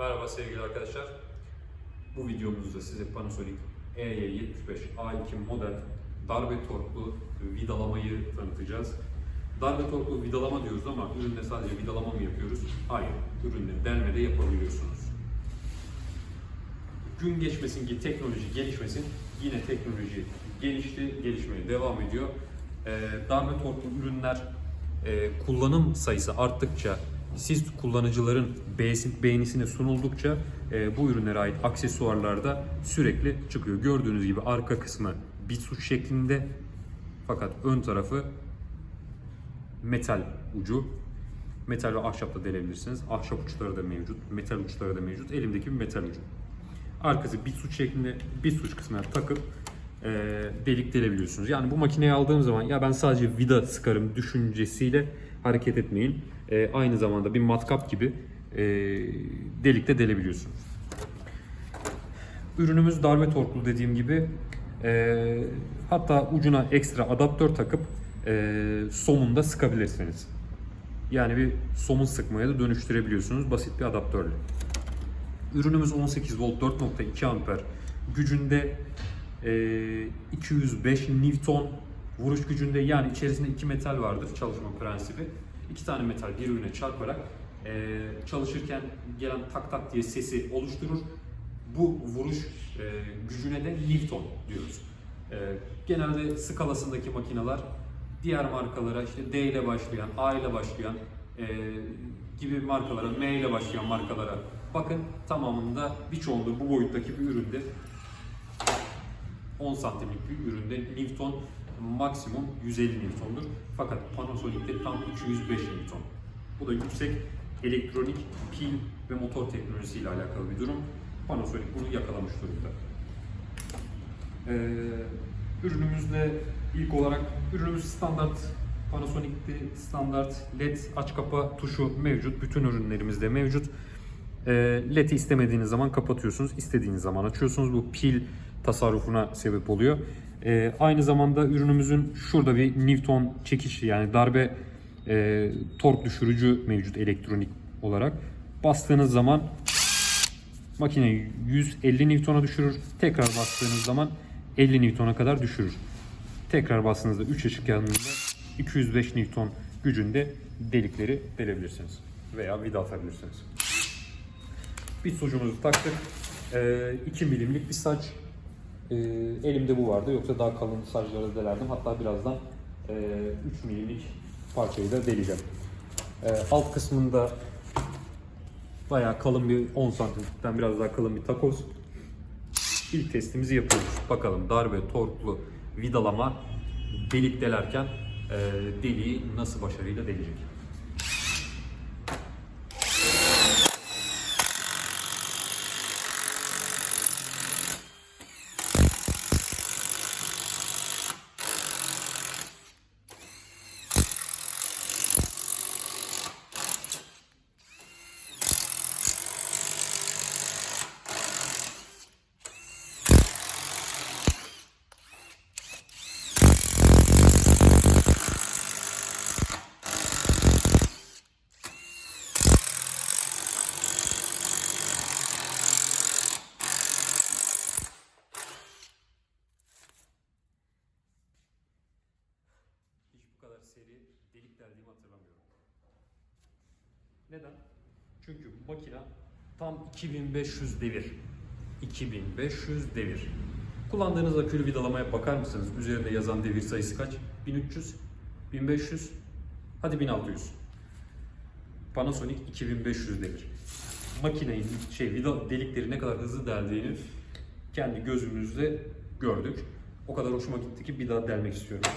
Merhaba sevgili arkadaşlar. Bu videomuzda size Panasonic E EY75A2 model darbe torklu vidalamayı tanıtacağız. Darbe torklu vidalama diyoruz ama üründe sadece vidalama mı yapıyoruz? Hayır, üründe delme de yapabiliyorsunuz. Gün geçmesin ki teknoloji gelişmesin, yine teknoloji gelişti, gelişmeye devam ediyor. Ee, darbe torklu ürünler e, kullanım sayısı arttıkça, siz kullanıcıların beğenisi- beğenisine sunuldukça e, bu ürünlere ait aksesuarlar da sürekli çıkıyor. Gördüğünüz gibi arka kısmı bit şeklinde fakat ön tarafı metal ucu. Metal ve ahşapla delebilirsiniz. Ahşap uçları da mevcut, metal uçları da mevcut. Elimdeki bir metal ucu. Arkası bit suç şeklinde bit suç kısmına takıp e, delik delebiliyorsunuz. Yani bu makineyi aldığım zaman ya ben sadece vida sıkarım düşüncesiyle hareket etmeyin. E, aynı zamanda bir matkap gibi e, delikte delebiliyorsunuz. Ürünümüz darbe torklu dediğim gibi. E, hatta ucuna ekstra adaptör takıp e, somunda sıkabilirsiniz. Yani bir somun sıkmaya da dönüştürebiliyorsunuz basit bir adaptörle. Ürünümüz 18 volt 4.2 amper gücünde e, 205 Newton vuruş gücünde yani içerisinde iki metal vardır çalışma prensibi. İki tane metal birbirine çarparak e, çalışırken gelen tak tak diye sesi oluşturur. Bu vuruş e, gücüne de Newton diyoruz. E, genelde skalasındaki makineler diğer markalara işte D ile başlayan, A ile başlayan e, gibi markalara, M ile başlayan markalara bakın tamamında birçoğunda bu boyuttaki bir üründe 10 santimlik bir üründe Newton maksimum 150 Newton'dur. Fakat Panasonic'te tam 205 Newton. Bu da yüksek elektronik pil ve motor teknolojisiyle alakalı bir durum. Panasonic bunu yakalamış durumda. Ee, ürünümüzde ilk olarak ürünümüz standart Panasonic'te standart LED aç kapa tuşu mevcut. Bütün ürünlerimizde mevcut. Ee, LED'i istemediğiniz zaman kapatıyorsunuz. istediğiniz zaman açıyorsunuz. Bu pil tasarrufuna sebep oluyor. Ee, aynı zamanda ürünümüzün şurada bir Newton çekiş yani darbe e, tork düşürücü mevcut elektronik olarak. Bastığınız zaman makineyi 150 Newton'a düşürür. Tekrar bastığınız zaman 50 Newton'a kadar düşürür. Tekrar bastığınızda 3 ışık yandığında 205 Newton gücünde delikleri delebilirsiniz. Veya vida atabilirsiniz. Bir sucumuzu taktık. Ee, 2 milimlik bir saç. Ee, elimde bu vardı. Yoksa daha kalın saçları delerdim. Hatta birazdan e, 3 milimlik parçayı da deleceğim. Ee, alt kısmında bayağı kalın bir 10 santimlikten biraz daha kalın bir takoz. İlk testimizi yapıyoruz. Bakalım darbe, torklu, vidalama, delik delerken e, deliği nasıl başarıyla delecek. Hiç bu kadar seri delik deldiğimi hatırlamıyorum. Neden? Çünkü bu makine tam 2500 devir. 2500 devir. Kullandığınız akülü vidalamaya bakar mısınız? Üzerinde yazan devir sayısı kaç? 1300, 1500, hadi 1600. Panasonic 2500 devir. Makinenin şey vida delikleri ne kadar hızlı deldiğini kendi gözümüzle gördük. O kadar hoşuma gitti ki bir daha delmek istiyorum.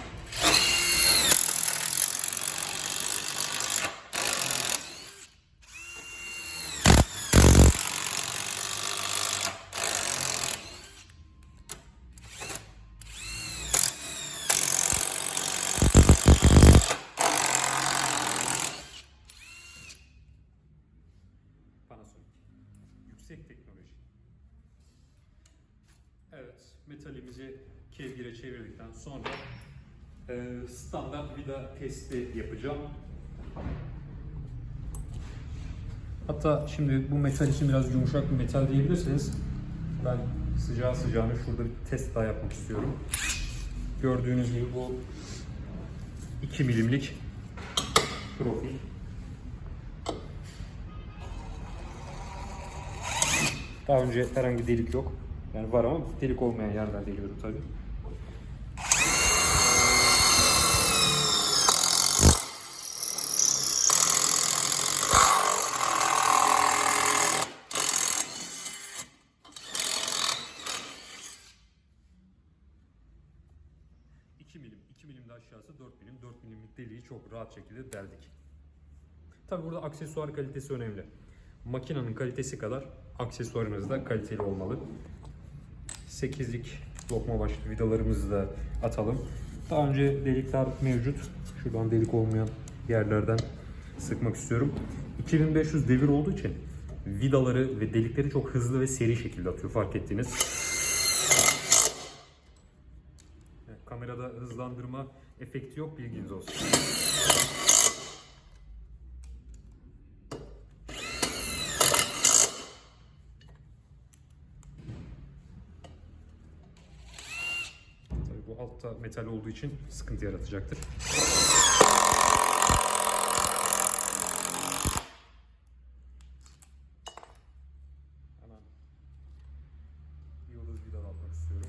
Metalimizi kevgire çevirdikten sonra e, standart vida testi yapacağım. Hatta şimdi bu metal için biraz yumuşak bir metal diyebilirsiniz. Ben sıcağı sıcağına şurada bir test daha yapmak istiyorum. Gördüğünüz gibi bu 2 milimlik profil. Daha önce herhangi delik yok. Yani var ama delik olmayan yerler deliyorum tabii. ...2 milim, 2 milim aşağısı 4 milim, 4 milimlik deliği çok rahat şekilde deldik. Tabi burada aksesuar kalitesi önemli. Makinenin kalitesi kadar aksesuarınız da kaliteli olmalı. 8'lik lokma başlı vidalarımızı da atalım. Daha önce delikler mevcut. Şuradan delik olmayan yerlerden sıkmak istiyorum. 2500 devir olduğu için vidaları ve delikleri çok hızlı ve seri şekilde atıyor fark ettiğiniz. Evet, Kamerada hızlandırma efekti yok bilginiz olsun. Tabii bu altta metal olduğu için sıkıntı yaratacaktır. Hemen yıldız vida atmak istiyorum.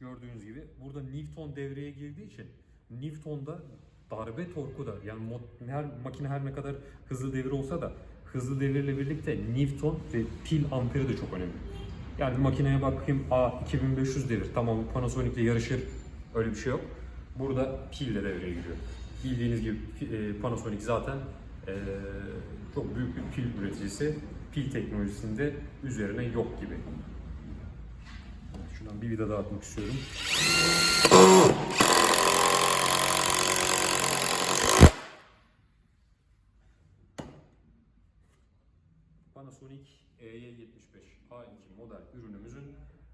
Gördüğünüz gibi burada Newton devreye girdiği için Newton'da darbe torku da yani her makine her ne kadar hızlı devir olsa da hızlı devirle birlikte Newton ve pil amperi de çok önemli. Yani makineye bakayım a 2500 devir tamam Panasonic'le yarışır öyle bir şey yok. Burada pil de devreye giriyor. Bildiğiniz gibi e, Panasonic zaten e, çok büyük bir pil üreticisi. Pil teknolojisinde üzerine yok gibi. Şuradan bir vida daha atmak istiyorum. Panasonic E EY75A2 model ürünümüzün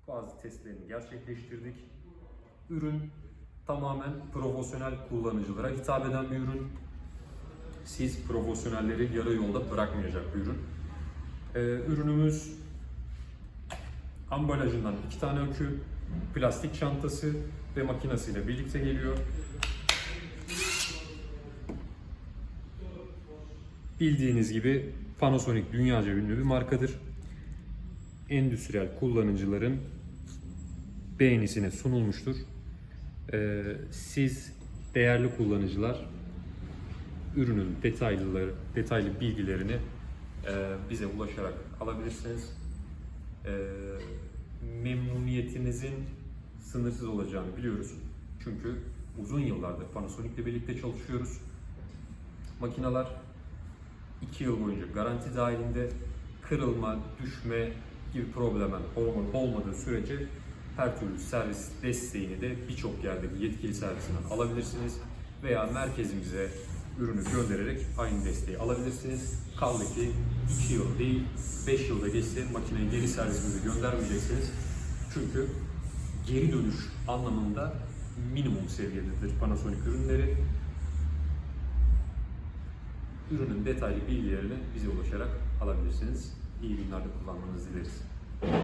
bazı testlerini gerçekleştirdik. Ürün tamamen profesyonel kullanıcılara hitap eden bir ürün. Siz profesyonelleri yarı yolda bırakmayacak bir ürün. Ee, ürünümüz ambalajından iki tane akü, plastik çantası ve makinesiyle birlikte geliyor. Bildiğiniz gibi Panasonic dünyaca ünlü bir markadır. Endüstriyel kullanıcıların beğenisine sunulmuştur. Ee, siz değerli kullanıcılar ürünün detaylıları, detaylı bilgilerini e, bize ulaşarak alabilirsiniz. E, memnuniyetinizin sınırsız olacağını biliyoruz. Çünkü uzun yıllardır Panasonic'le birlikte çalışıyoruz. Makineler 2 yıl boyunca garanti dahilinde kırılma, düşme gibi problemler olma- olmadığı sürece her türlü servis desteğini de birçok yerdeki yetkili servisinden alabilirsiniz veya merkezimize ürünü göndererek aynı desteği alabilirsiniz. Kaldı ki 2 yıl değil 5 yılda geçse makineyi geri servisimize göndermeyeceksiniz. Çünkü geri dönüş anlamında minimum seviyededir Panasonic ürünleri. Ürünün detaylı bilgilerini bize ulaşarak alabilirsiniz. İyi günlerde kullanmanızı dileriz.